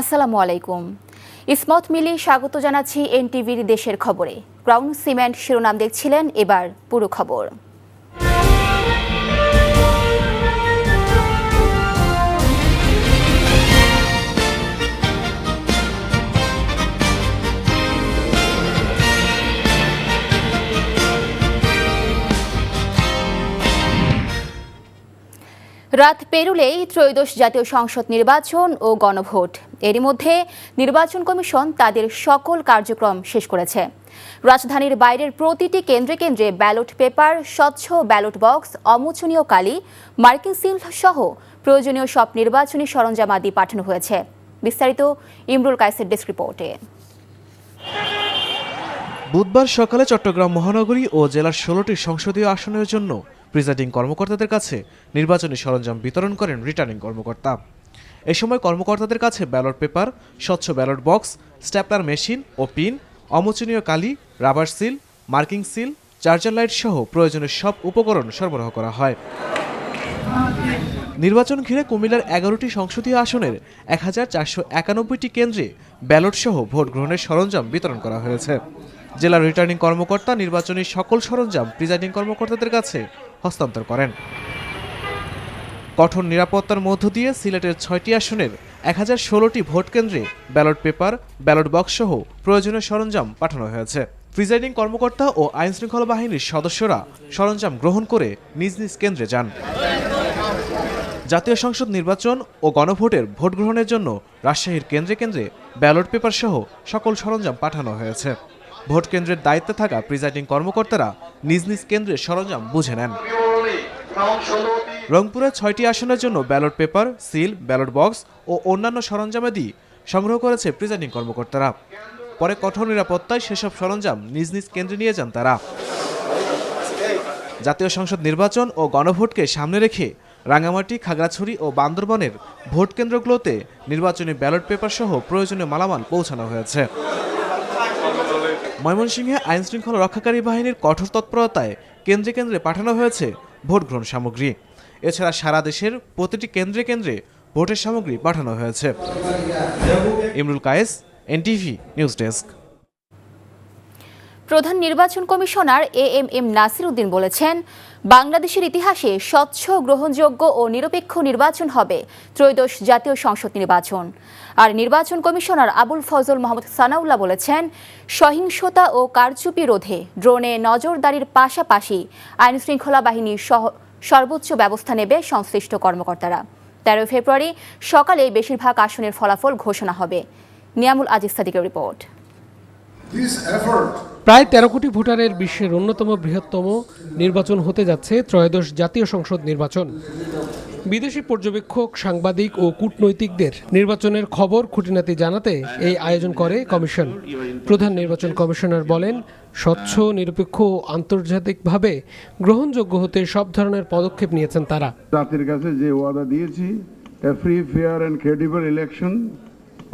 আসসালামু আলাইকুম। ইসমত মিলি, স্বাগত জানাচ্ছি এনটিভির দেশের খবরে। ক্রাউন সিমেন্ট শিরোনাম দেখছিলেন এবার পুরো খবর। রাত পেরুলেই ত্রয়োদশ জাতীয় সংসদ নির্বাচন ও গণভোট। এরই মধ্যে নির্বাচন কমিশন তাদের সকল কার্যক্রম শেষ করেছে। রাজধানীর বাইরের প্রতিটি কেন্দ্রে কেন্দ্রে ব্যালট পেপার, স্বচ্ছ ব্যালট বক্স, অমোচনীয় কালি মার্কিং সিল সহ প্রয়োজনীয় সব নির্বাচনী সরঞ্জামাদি পাঠানো হয়েছে। বিস্তারিত ইমরুল কায়েসের ডেস্ক রিপোর্টে। বুধবার সকালে চট্টগ্রাম মহানগরী ও জেলার ষোলোটি সংসদীয় আসনের জন্য প্রিজাইডিং কর্মকর্তাদের কাছে নির্বাচনী সরঞ্জাম বিতরণ করেন রিটার্নিং কর্মকর্তা। এ সময় কর্মকর্তাদের কাছে ব্যালট পেপার, স্বচ্ছ ব্যালট বক্স, স্ট্যাপলার মেশিন ও পিন, অমোচনীয় কালি, rubber seal, marking seal, charger light সহ প্রয়োজনীয় সব উপকরণ সরবরাহ করা হয়। নির্বাচন ঘিরে কুমিল্লার এগারোটি সংসদীয় আসনের এক হাজার চারশো একানব্বইটি কেন্দ্রে ব্যালট সহ ভোট গ্রহণের সরঞ্জাম বিতরণ করা হয়েছে। জেলা রিটার্নিং কর্মকর্তা নির্বাচনী সকল সরঞ্জাম প্রিজাইডিং কর্মকর্তাদের কাছে হস্তান্তর করেন। কঠোর নিরাপত্তার মধ্য দিয়ে সিলেটের ছয়টি আসনের এক হাজার ষোলোটি ভোট কেন্দ্রে ব্যালট পেপার, ব্যালট বক্স সহ প্রয়োজনীয় সরঞ্জাম পাঠানো হয়েছে। প্রিজাইডিং কর্মকর্তা ও আইনশৃঙ্খলা বাহিনীর সদস্যরা সরঞ্জাম গ্রহণ করে নিজ নিজ কেন্দ্রে যান। জাতীয় সংসদ নির্বাচন ও গণভোটের ভোট গ্রহণের জন্য রাজশাহীর কেন্দ্রে কেন্দ্রে ব্যালট পেপার সহ সকল সরঞ্জাম পাঠানো হয়েছে। ভোট কেন্দ্রের দায়িত্বে থাকা প্রিজাইডিং কর্মকর্তারা নিজ নিজ কেন্দ্রের সরঞ্জাম বুঝে নেন। রংপুরের ছয়টি আসনের জন্য ballot paper, seal, ballot box ও অন্যান্য সরঞ্জামাদি সংগ্রহ করেছে প্রিজাইডিং কর্মকর্তারা। পরে কঠোর নিরাপত্তায় সেসব সরঞ্জাম নিজ নিজ কেন্দ্রে নিয়ে যান তারা। জাতীয় সংসদ নির্বাচন ও গণভোটকে সামনে রেখে রাঙামাটি খাগড়াছড়ি ও বান্দরবনের ভোট কেন্দ্রগুলোতে নির্বাচনী ব্যালট পেপার সহ প্রয়োজনীয় মালামাল পৌঁছানো হয়েছে। ময়মনসিংহে আইন শৃঙ্খলা রক্ষাকারী বাহিনীর কঠোর তৎপরতায় কেন্দ্রে কেন্দ্রে পাঠানো হয়েছে ভোট গ্রহণ সামগ্রী। এছাড়া সারা দেশের প্রতিটি কেন্দ্রে কেন্দ্রে ভোটের সামগ্রী পাঠানো হয়েছে। Imrul Kayes, NTV news desk. প্রধান নির্বাচন commissioner A M M Nasir Uddin বলেছেন বাংলাদেশের ইতিহাসে স্বচ্ছ, গ্রহণযোগ্য ও নিরপেক্ষ নির্বাচন হবে ত্রয়োদশ জাতীয় সংসদ নির্বাচন। আর নির্বাচন কমিশনার আবুল ফজল মোহাম্মদ সানাউল্লাহ বলেছেন, সহিংসতা ও কারচুপি রোধে ড্রোনে নজরদারির পাশাপাশি আইন শৃঙ্খলা বাহিনী সহ, সর্বোচ্চ ব্যবস্থা নেবে সংশ্লিষ্ট কর্মকর্তারা। তেরোই ফেব্রুয়ারি সকালে বেশিরভাগ আসনের ফলাফল ঘোষণা হবে। নিয়ামুল আজিজ সাদিকের রিপোর্ট। This effort প্রায় তেরো কোটি ভোটারের বিশ্বের অন্যতম বৃহত্তম নির্বাচন হতে যাচ্ছে ত্রয়োদশ জাতীয় সংসদ নির্বাচন। বিদেশি পর্যবেক্ষক, সাংবাদিক ও কূটনৈতিকদের নির্বাচনের খবর খুঁটিনাটি জানাতে এই আয়োজন করে কমিশন। প্রধান নির্বাচন কমিশনার বলেন, স্বচ্ছ, নিরপেক্ষ ও আন্তর্জাতিকভাবে গ্রহণযোগ্য হতে সব ধরনের পদক্ষেপ নিয়েছেন তারা। জাতির কাছে যে ওয়াদা দিয়েছি free fair and credible election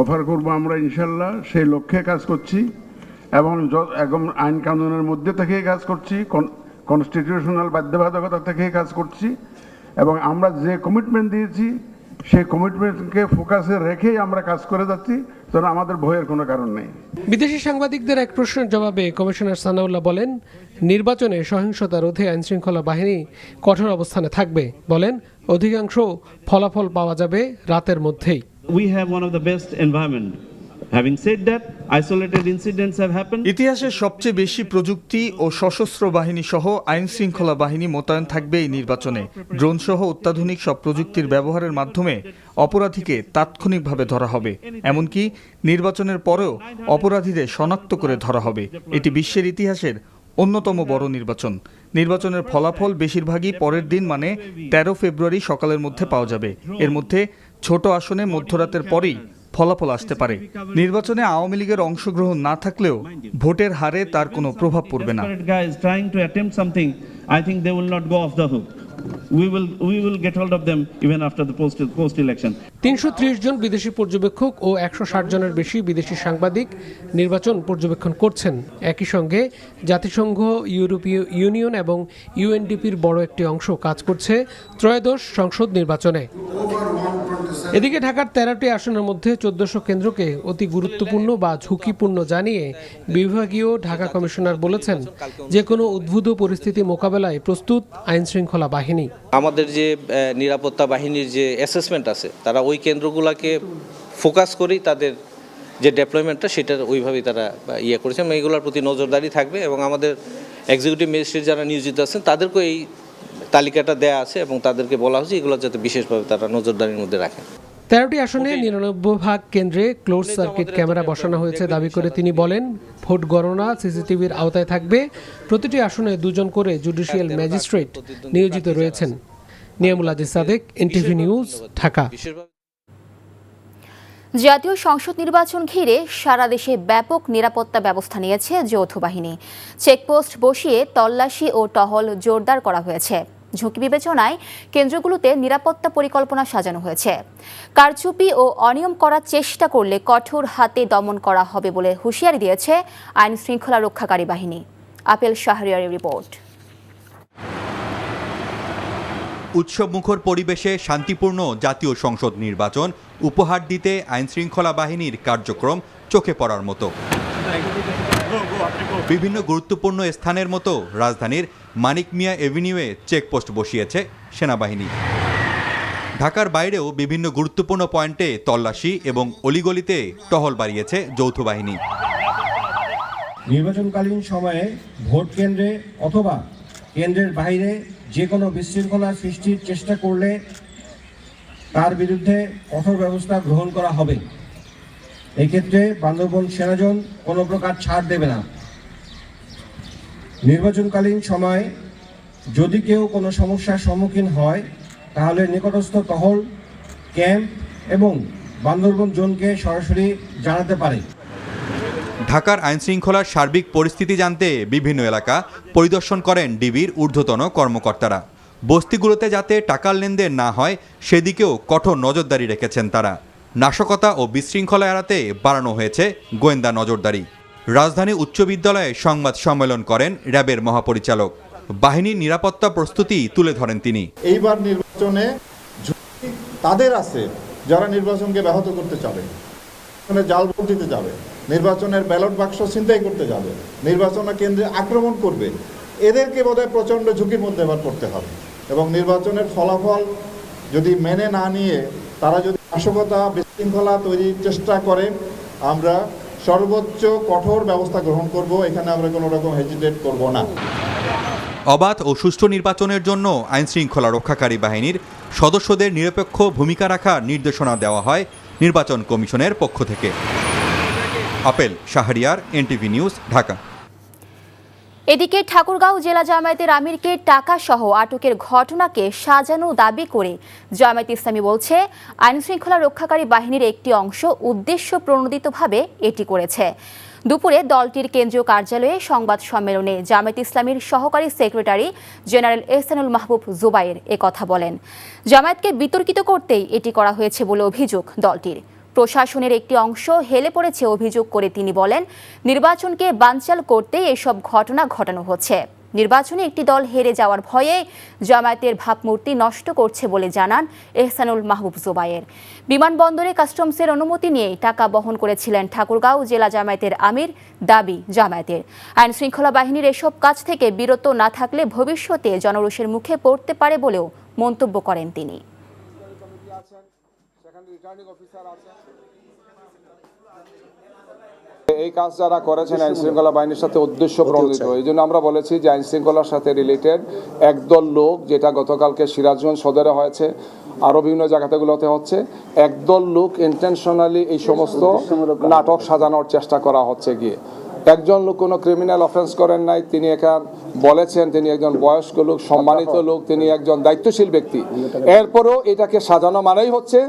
offer করব আমরা ইনশাল্লাহ, সেই লক্ষ্যে কাজ করছি। এবং একদম আইন কানুনের মধ্যে থেকেই কাজ করছি কনস্টিটিউশনাল বাধ্যবাধকতা থেকেই কাজ করছি এবং আমরা যে কমিটমেন্ট দিয়েছি সেই কমিটমেন্টকে ফোকাসে রেখেই আমরা কাজ করে যাচ্ছি যেন আমাদের ভয়ের কোনো কারণ নেই বিদেশি সাংবাদিকদের এক প্রশ্নের জবাবে কমিশনার সানাউল্লাহ বলেন নির্বাচনে সহিংসতা রোধে আইনশৃঙ্খলা বাহিনী কঠোর অবস্থানে থাকবে বলেন অধিকাংশ ফলাফল পাওয়া যাবে রাতের মধ্যেই we have one of the best environment. Happened. ইতিহাসের সবচেয়ে বেশি প্রযুক্তি ও সশস্ত্র বাহিনী সহ আইন শৃঙ্খলা বাহিনী মোতায়েন থাকবে এই নির্বাচনে। ড্রোন সহ অত্যাধুনিক সব প্রযুক্তির ব্যবহারের মাধ্যমে অপরাধীকে তাৎক্ষণিকভাবে ধরা হবে। এমনকি নির্বাচনের পরেও অপরাধীদের শনাক্ত করে ধরা হবে। এটি বিশ্বের ইতিহাসের অন্যতম বড় নির্বাচন। নির্বাচনের ফলাফল বেশিরভাগই পরের দিন মানে তেরো ফেব্রুয়ারি সকালের মধ্যে পাওয়া যাবে। এর মধ্যে ছোট আসনে মধ্যরাতের পরেই ফলাফল আসতে পারে। নির্বাচনে আওয়ামী লীগের অংশগ্রহণ না থাকলেও ভোটের হারে তার কোনো প্রভাব পড়বে না. তিনশো জন বিদেশি পর্যবেক্ষক ও একশো ষাট জনের বেশি বিদেশি সাংবাদিক নির্বাচন পর্যবেক্ষণ করছেন। একই সঙ্গে জাতিসংঘ ইউরোপীয় ইউনিয়ন এবং ইউএনডিপির বড় একটি অংশ কাজ করছে ত্রয়োদশ সংসদ নির্বাচনে। over 127 এদিকে ঢাকার তেরোটি আসনের মধ্যে চোদ্দশো কেন্দ্রকে অতি গুরুত্বপূর্ণ বা ঝুঁকিপূর্ণ জানিয়ে বিভাগীয় ঢাকা কমিশনার বলেছেন যে কোনো উদ্ভূত পরিস্থিতি মোকাবেলায় প্রস্তুত আইন শৃঙ্খলা বাহিনী। আমাদের যে নিরাপত্তা বাহিনীর যে অ্যাসেসমেন্ট আছে, তারা ওই কেন্দ্রগুলোকে ফোকাস করেই তাদের যে ডেপ্লয়মেন্টটা সেটার ওইভাবেই তারা ইয়ে করেছেন এবং এগুলোর প্রতি নজরদারি থাকবে এবং আমাদের এক্সিকিউটিভ ম্যাজিস্ট্রেট যারা নিয়োজিত আছেন, তাদেরকেও এই তালিকাটা দেয়া আছে এবং তাদেরকে বলা হয়েছে এগুলো যাতে বিশেষভাবে তারা নজরদারির মধ্যে রাখেন তেরোটি আসনে নিরানব্বই ভাগ কেন্দ্রে ক্লোজ সার্কিট ক্যামেরা বসানো হয়েছে দাবি করে তিনি বলেন ভোট গণনা সিসিটিভির আওতায় থাকবে। প্রতিটি আসনে দুজন করে জুডিশিয়াল ম্যাজিস্ট্রেট নিয়োজিত রয়েছেন। Niamul Aziz Sadek NTV news Dhaka. জাতীয় সংসদ নির্বাচন ঘিরে সারা দেশে ব্যাপক নিরাপত্তা ব্যবস্থা নিয়েছে যৌথ বাহিনী। চেকপোস্ট বসিয়ে তল্লাশি ও টহল জোরদার করা হয়েছে। ঝুঁকি বিবেচনায় কেন্দ্রগুলোতে নিরাপত্তা পরিকল্পনা সাজানো হয়েছে। কারচুপি ও অনিয়ম করার চেষ্টা করলে কঠোর হাতে দমন করা হবে বলে হুঁশিয়ারি দিয়েছে আইন শৃঙ্খলা রক্ষাকারী বাহিনী। আপেল শাহরিয়ারের রিপোর্ট। উৎসবমুখর পরিবেশে শান্তিপূর্ণ জাতীয় সংসদ নির্বাচন উপহার দিতে আইনশৃঙ্খলা বাহিনীর কার্যক্রম চোখে পড়ার মতো। বিভিন্ন গুরুত্বপূর্ণ স্থানের মতো রাজধানীর মানিক মিয়া এভিনিউয়ে চেকপোস্ট বসিয়েছে সেনাবাহিনী। ঢাকার বাইরেও বিভিন্ন গুরুত্বপূর্ণ পয়েন্টে তল্লাশি এবং অলিগলিতে টহল বাড়িয়েছে যৌথ বাহিনী। নির্বাচনকালীন সময়ে ভোট কেন্দ্রে অথবা কেন্দ্রের বাইরে যে কোনো বিশৃঙ্খলা সৃষ্টির চেষ্টা করলে তার বিরুদ্ধে কঠোর ব্যবস্থা গ্রহণ করা হবে। এক্ষেত্রে বান্দরবন সেনাজন কোনো প্রকার ছাড় দেবে না। নির্বাচনকালীন সময়ে যদি কেউ কোনো সমস্যার সম্মুখীন হয়, তাহলে নিকটস্থ টহল, ক্যাম্প এবং বান্দরবন জোনকে সরাসরি জানাতে পারে। ঢাকার আইনশৃঙ্খলার সার্বিক পরিস্থিতি জানতে বিভিন্ন এলাকা পরিদর্শন করেন ডিবির ঊর্ধ্বতন কর্মকর্তারা। বস্তিগুলোতে যাতে টাকার লেনদেন না হয়, সেদিকেও কঠোর নজরদারি রেখেছেন তারা। নাশকতা ও বিশৃঙ্খলা এড়াতে বাড়ানো হয়েছে গোয়েন্দা নজরদারি। রাজধানী উচ্চ বিদ্যালয়ে সংবাদ সম্মেলন করেন র্যাবের মহাপরিচালক। বাহিনীর নিরাপত্তা প্রস্তুতি তুলে ধরেন তিনি। এইবার নির্বাচনে তাদের আছে, যারা নির্বাচনকে ব্যাহত করতে চাবে জাল ভোট দিতে যাবে নির্বাচনের ব্যালট বাক্স ছিনতাই করতে যাবে, নির্বাচন কেন্দ্রে আক্রমণ করবে, এদেরকে বোধহয় প্রচণ্ড ঝুঁকির মধ্যে এবার পড়তে হবে। এবং নির্বাচনের ফলাফল যদি মেনে না নিয়ে তারা যদি নাশকতা বিশৃঙ্খলা তৈরির চেষ্টা করে, আমরা সর্বোচ্চ কঠোর ব্যবস্থা গ্রহণ করব, এখানে আমরা কোনো রকম হেজিটেট করব না। অবাধ ও সুষ্ঠু নির্বাচনের জন্য আইনশৃঙ্খলা রক্ষাকারী বাহিনীর সদস্যদের নিরপেক্ষ ভূমিকা রাখার নির্দেশনা দেওয়া হয় নির্বাচন কমিশনের পক্ষ থেকে। Apel, Shahriar, NTV news, Dhaka. এদিকে ঠাকুরগাঁও জেলা জামায়াতের আমিরকে টাকা সহ আটকের ঘটনাকে সাজানো দাবি করে জামায়াত ইসলামী বলছে, আইনশৃঙ্খলা রক্ষাকারী বাহিনীর একটি অংশ উদ্দেশ্য প্রণোদিতভাবে এটি করেছে। দুপুরে দলটির কেন্দ্রীয় কার্যালয়ে সংবাদ সম্মেলনে জামায়াত ইসলামীর সহকারী সেক্রেটারি জেনারেল এহসানুল মাহবুব জুবাইর কথা বলেন। জামায়াতকে বিতর্কিত করতেই এটি করা হয়েছে বলে অভিযোগ দলটির। প্রশাসনের একটি অংশ হেলে পড়েছে অভিযোগ করে তিনি বলেন, নির্বাচনকে বানচাল করতে এসব ঘটনা ঘটানো হচ্ছে। নির্বাচনে একটি দল হেরে যাওয়ার ভয়ে জামায়াতের ভাবমূর্তি নষ্ট করছে বলে জানান এহসানুল মাহবুব জোবায়ের। বিমানবন্দরে কাস্টমসের অনুমতি নিয়ে টাকা বহন করেছিলেন ঠাকুরগাঁও জেলা জামায়াতের আমির দাবি জামায়াতের। আইন শৃঙ্খলা বাহিনীর এসব কাজ থেকে বিরত না থাকলে ভবিষ্যতে জনরোষের মুখে পড়তে পারে বলেও মন্তব্য করেন তিনি। এই কাজ যারা করেছেন আইন শৃঙ্খলা বাহিনীর সাথে উদ্দেশ্য প্রণোদিত এই জন্য আমরা বলেছি যে আইন শৃঙ্খলার সাথে রিলেটেড একদল লোক যেটা গতকালকে সিরাজগঞ্জ সদরে হয়েছে আরও বিভিন্ন জায়গাতেগুলোতে হচ্ছে একদল লোক ইন্টেনশনালি এই সমস্ত নাটক সাজানোর চেষ্টা করা হচ্ছে গিয়ে। একজন লোক কোনো ক্রিমিনাল অফেন্স করেন নাই তিনি এখান বলেছেন তিনি একজন বয়স্ক লোক সম্মানিত লোক তিনি একজন দায়িত্বশীল ব্যক্তি। এরপরও এটাকে সাজানো মানেই হচ্ছে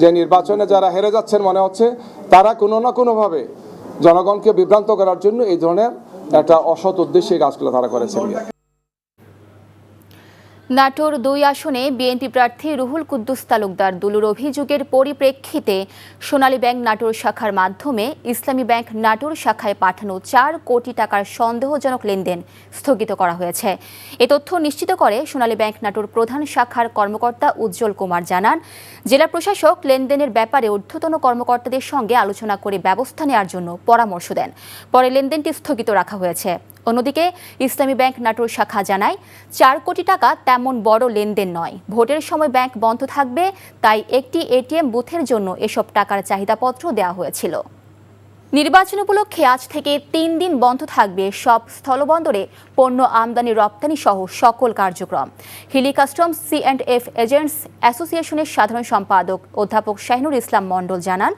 যে নির্বাচনে যারা হেরে যাচ্ছেন মনে হচ্ছে তারা কোনো না কোনোভাবে জনগণকে বিভ্রান্ত করার জন্য এই ধরনের একটা অসৎ উদ্দেশ্যে গাছগুলো কাজগুলো তারা করেছেন। নাটোর দুই আসনে বিএনপি প্রার্থী রুহুল কুদ্দুস তালুকদার দুলুর অভিযোগের পরিপ্রেক্ষিতে সোনালী ব্যাংক নাটোর শাখার মাধ্যমে ইসলামী ব্যাংক নাটোর শাখায় পাঠানো চার কোটি টাকার সন্দেহজনক লেনদেন স্থগিত করা হয়েছে। এ তথ্য নিশ্চিত করে সোনালী ব্যাংক নাটোর প্রধান শাখার কর্মকর্তা উজ্জ্বল কুমার জানান, জেলা প্রশাসক লেনদেনের ব্যাপারে ঊর্ধ্বতন কর্মকর্তাদের সঙ্গে আলোচনা করে ব্যবস্থা নেওয়ার জন্য পরামর্শ দেন। পরে লেনদেনটি স্থগিত রাখা হয়েছে। অন্যদিকে ইসলামী ব্যাংক নাটোর শাখা জানায়, চার কোটি টাকা তেমন বড় লেনদেন নয়। ভোটের সময় ব্যাংক বন্ধ থাকবে, তাই একটি এটিএম বুথের জন্য এসব টাকার চাহিদাপত্র দেওয়া হয়েছিল। নির্বাচন উপলক্ষে আজ থেকে তিন দিন বন্ধ থাকবে সব স্থলবন্দরে পণ্য আমদানি রপ্তানি সহ সকল কার্যক্রম। Hili customs C and F agents অ্যাসোসিয়েশনের সাধারণ সম্পাদক অধ্যাপক শাহিনুর ইসলাম মণ্ডল জানান,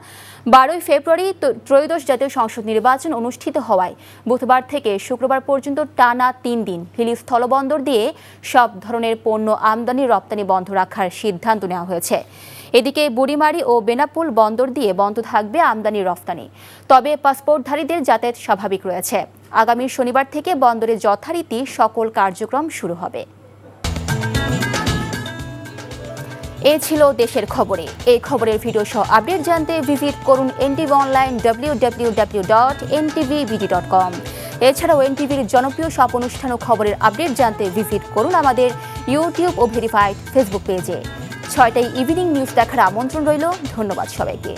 বারোই ফেব্রুয়ারি ত্রয়োদশ জাতীয় সংসদ নির্বাচন অনুষ্ঠিত হওয়ায় বুধবার থেকে শুক্রবার পর্যন্ত টানা তিন দিন হিলি স্থলবন্দর দিয়ে সব ধরনের পণ্য আমদানি রপ্তানি বন্ধ রাখার সিদ্ধান্ত নেওয়া হয়েছে। এদিকে বুড়িমারি ও বেনাপুল বন্দর দিয়ে বন্ধ থাকবে আমদানি রফতানি। তবে পাসপোর্টধারীদের যাতায়াত স্বাভাবিক রয়েছে। আগামী শনিবার থেকে বন্দরে যথারীতি সকল কার্যক্রম শুরু হবে। এ ছিল দেশের খবরে। এই খবরের ভিডিও সহ আপডেট জানতে ভিজিট করুন NTV online W W W dot NTV BD dot com. এছাড়াও এনটিভির জনপ্রিয় সব অনুষ্ঠান ও খবরের আপডেট জানতে ভিজিট করুন আমাদের ইউটিউব ও ভেরিফাইড ফেসবুক পেজে। ছয়টায় ইভিনিং নিউজ দেখার আমন্ত্রণ রইল। ধন্যবাদ সবাইকে।